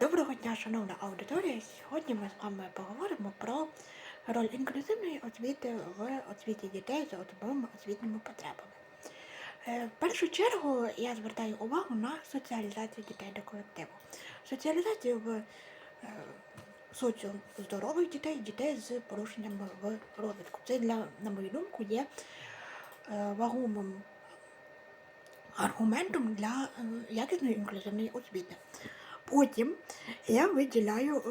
Доброго дня, шановна аудиторія. Сьогодні ми з вами поговоримо про роль інклюзивної освіти в освіті дітей з особливими освітніми потребами. Е, В першу чергу я звертаю увагу на соціалізацію дітей до колективу. Соціалізацію в е, соціум здорових дітей, дітей з порушеннями в розвитку. Це для, на мою думку, є е, вагомим аргументом для якісної інклюзивної освіти. Потім я виділяю е,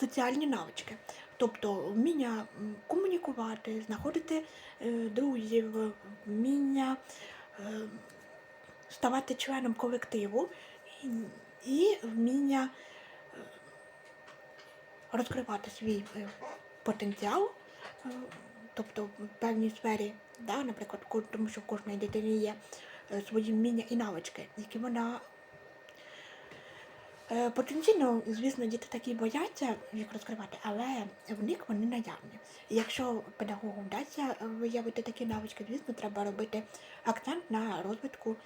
соціальні навички, тобто вміння комунікувати, знаходити е, друзів, вміння е, ставати членом колективу і, вміння розкривати свій потенціал, тобто в певній сфері, да, наприклад, тому що в кожної дитини є свої вміння і навички, які вона Потенційно, звісно, діти такі бояться їх розкривати, але в них вони наявні. Якщо педагогу вдасться е, виявити такі навички, звісно, треба робити акцент на розвитку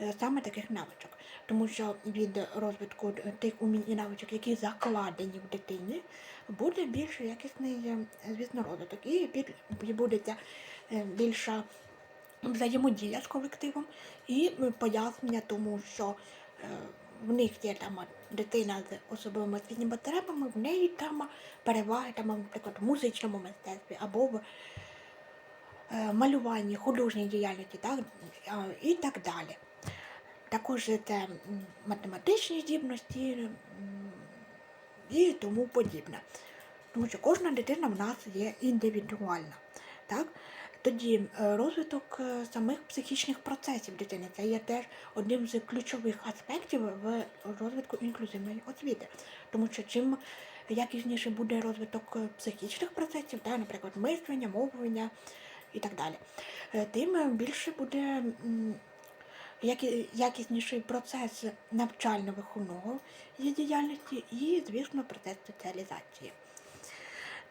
е, саме таких навичок. Тому що від розвитку тих умінь і навичок, які закладені в дитині, буде більш якісний, е, звісно, розвиток. І біль- відбудеться е, більша взаємодія з колективом і е, пояснення тому, що е, в них є там дитина з особливими освітніми потребами, в неї там переваги, там, наприклад, в музичному мистецтві або в малюванні, художній діяльності, так, і так далі. Також це математичні здібності і тому подібне. Тому що кожна дитина в нас є індивідуальна. Так? Тоді е, розвиток е, самих психічних процесів дитини це є теж одним з ключових аспектів в розвитку інклюзивної освіти. Тому що чим якісніше буде розвиток е, психічних процесів, да, наприклад, мислення, мовлення і так далі, тим більше буде якісніший процес навчально-виховного діяльності і, звісно, процес соціалізації.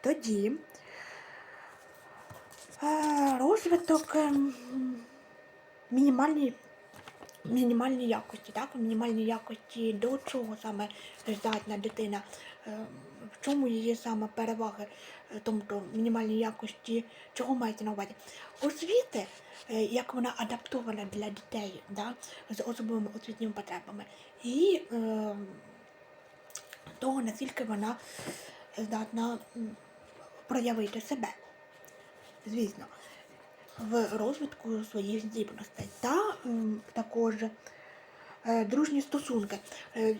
Тоді розвиток ем, мінімальної, мінімальної якості, так? Мінімальної якості до чого саме здатна дитина, е, в чому її саме переваги, е, тобто мінімальної якості, чого мається на увазі? Освіти, е, як вона адаптована для дітей да? з особливими освітніми потребами, і е, того, наскільки вона здатна проявити себе звісно, в розвитку своїх здібностей та також е, дружні стосунки. Е,